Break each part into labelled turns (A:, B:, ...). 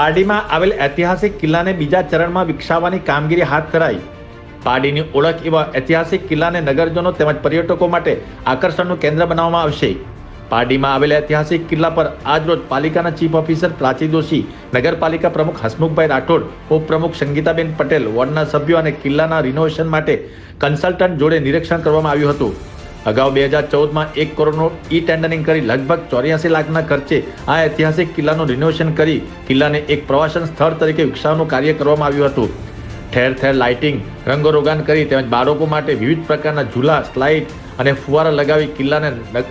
A: પારડીમાં આવેલ ઐતિહાસિક કિલ્લાને બીજા ચરણમાં વિકસાવવાની કામગીરી હાથ ધરાઈ. પારડીની ઓળખ એવા ઐતિહાસિક કિલ્લાને નગરજનો તેમજ પર્યટકો માટે આકર્ષણનું કેન્દ્ર બનાવવામાં આવશે. પારડીમાં આવેલ ઐતિહાસિક કિલ્લા પર આજરોજ પાલિકાના ચીફ ઓફિસર પ્રાચી દોશી, નગરપાલિકા પ્રમુખ હસમુખભાઈ રાઠોડ, ઉપપ્રમુખ સંગીતાબેન પટેલ, વોર્ડના સભ્યો અને કિલ્લાના રિનોવેશન માટે કન્સલ્ટન્ટ જોડે નિરીક્ષણ કરવામાં આવ્યું હતું. અગાઉ બે હજાર ચૌદમાં એક કરોડનું ઈ ટેન્ડરિંગ કરી લગભગ ચોર્યાસી લાખના ખર્ચે આ ઐતિહાસિક કિલ્લાનું રિનોવેશન કરી કિલ્લાને એક પ્રવાસન સ્થળ તરીકે વિકસાવવાનું કાર્ય કરવામાં આવ્યું હતું. ઠેર ઠેર લાઇટિંગ રંગોરોગાન કરી તેમજ બાળકો માટે વિવિધ પ્રકારના ઝૂલા સ્લાઇડ અને ફુવારા લગાવી કિલ્લાને નગ-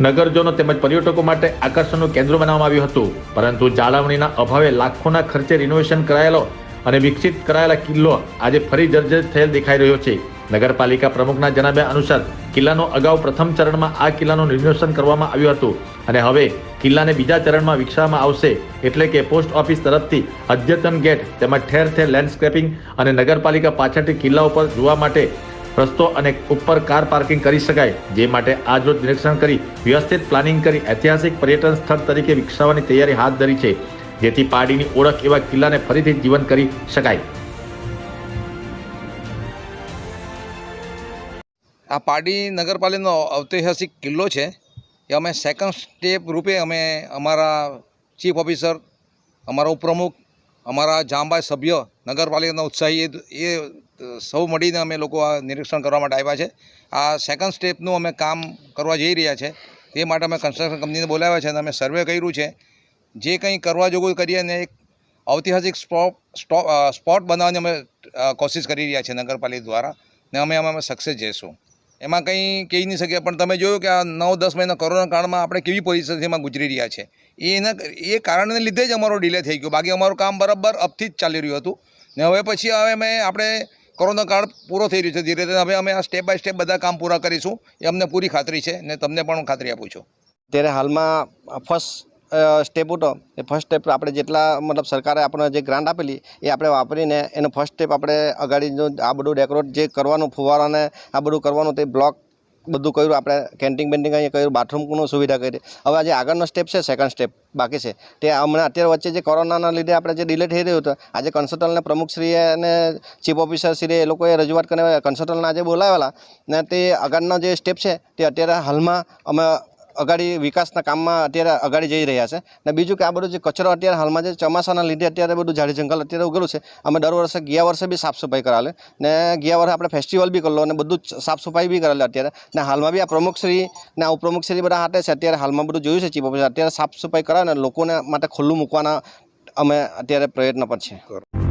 A: નગરજનો તેમજ પર્યટકો માટે આકર્ષણનું કેન્દ્ર બનાવવામાં આવ્યું હતું. પરંતુ જાળવણીના અભાવે લાખોના ખર્ચે રિનોવેશન કરાયેલો અને વિકસિત કરાયેલા કિલ્લો આજે ફરી જર્જરિત થયેલ દેખાઈ રહ્યો છે. નગરપાલિકા પ્રમુખના જણાવ્યા અનુસાર કિલ્લાનો અગાઉ પ્રથમ ચરણમાં આ કિલ્લાનું રિનોવેશન કરવામાં આવ્યું હતું અને હવે કિલ્લાને બીજા ચરણમાં વિકસાવવામાં આવશે એટલે કે પોસ્ટ ઓફિસ તરફથી અદ્યતન ગેટ તેમજ ઠેર ઠેર લેન્ડસ્કેપિંગ અને નગરપાલિકા પાછળથી કિલ્લા ઉપર જોવા માટે રસ્તો અને ઉપર કાર પાર્કિંગ કરી શકાય, જે માટે આજરોજ નિરીક્ષણ કરી, વ્યવસ્થિત પ્લાનિંગ કરી ઐતિહાસિક પર્યટન સ્થળ તરીકે વિકસાવવાની તૈયારી હાથ ધરી છે, જેથી પાડીની ઓળખ એવા કિલ્લાને ફરીથી જીવંત કરી શકાય.
B: આ પારડી નગરપાલિકાનો ઐતિહાસિક કિલ્લો છે. એ અમે સેકન્ડ સ્ટેપ રૂપે અમે અમારા ચીફ ઓફિસર અમારા ઉપપ્રમુખ, અમારા જામબાઈ સભ્ય, નગરપાલિકાના ઉત્સાહી એ સૌ મળીને અમે લોકો આ નિરીક્ષણ કરવા માટે આવ્યા છે. આ સેકન્ડ સ્ટેપનું અમે કામ કરવા જઈ રહ્યા છે. તે માટે અમે કન્સ્ટ્રક્શન કંપનીને બોલાવ્યા છે અને અમે સર્વે કર્યું છે. જે કંઈ કરવા જોગું કરીએ અને એક ઐતિહાસિક સ્પોટ બનાવવાની અમે કોશિશ કરી રહ્યા છીએ નગરપાલિકા દ્વારા. ને અમે અમે સક્સેસ જઈશું. એમાં કંઈ કહી નહીં શકીએ. પણ તમે જોયું કે આ નવ, દસ મહિના કોરોના કાળમાં આપણે કેવી પરિસ્થિતિમાં ગુજરી રહ્યા છે. એના એ કારણને લીધે જ અમારો ડિલે થઈ ગયો. બાકી અમારું કામ બરાબર અપથી જ ચાલી રહ્યું હતું. ને હવે પછી હવે અમે, આપણે કોરોના કાળ પૂરો થઈ રહ્યો છે ધીરે ધીરે. હવે અમે આ સ્ટેપ બાય સ્ટેપ બધા કામ પૂરા કરીશું. એ અમને પૂરી ખાતરી છે. ને તમને પણ ખાતરી આપું છું.
C: ત્યારે હાલમાં ફર્સ્ટ સ્ટેપ હતો એ ફર્સ્ટ સ્ટેપ આપણે જેટલા, મતલબ સરકારે આપણને જે ગ્રાન્ટ આપેલી, એ આપણે વાપરીને એનો ફર્સ્ટ સ્ટેપ આપણે અગાડીનું આ બધું ડેકોરેટ જે કરવાનું, ફુવારાને આ બધું કરવાનું, તે બ્લોક બધું કર્યું, આપણે કેન્ટીન બેન્ટિંગ અહીંયા કર્યું બાથરૂમનું સુવિધા કરી. હવે આજે આગળનો સ્ટેપ છે સેકન્ડ સ્ટેપ બાકી છે. તે હમણાં અત્યારે વચ્ચે જે કોરોનાના લીધે આપણે જે ડિલે થઈ રહ્યું હતું, આજે કન્સલ્ટન્ટને પ્રમુખશ્રીએ અને ચીફ ઓફિસરશ્રીએ એ લોકોએ રજૂઆત કરીને કન્સલ્ટન્ટને આજે બોલાવેલા. ને તે આગળનો જે સ્ટેપ છે, તે અત્યારે હાલમાં અમે અગાડી વિકાસના કામમાં અત્યારે અગાડી જઈ રહ્યા છે. ને બીજું કે આ બધું જે કચરો અત્યારે હાલમાં જે ચોમાસાના લીધે અત્યારે બધું ઝાડી જંગલ અત્યારે ઉગેલું છે. અમે દર વર્ષે ગયા વર્ષે બી સાફ સફાઈ કરાવે. ને ગયા વર્ષે આપણે ફેસ્ટિવલ બી કરેલો અને બધું સાફ સફાઈ બી કરેલી અત્યારે. ને હાલમાં બી આ પ્રમુખશ્રી ને આ ઉપપ્રમુખશ્રી બધા હાથે છે. અત્યારે હાલમાં બધું જોયું છે ચીફ ઓફિસર. અત્યારે સાફ સફાઈ કરાવે ને લોકોને માટે ખુલ્લું મૂકવાના અમે અત્યારે પ્રયત્ન પર છે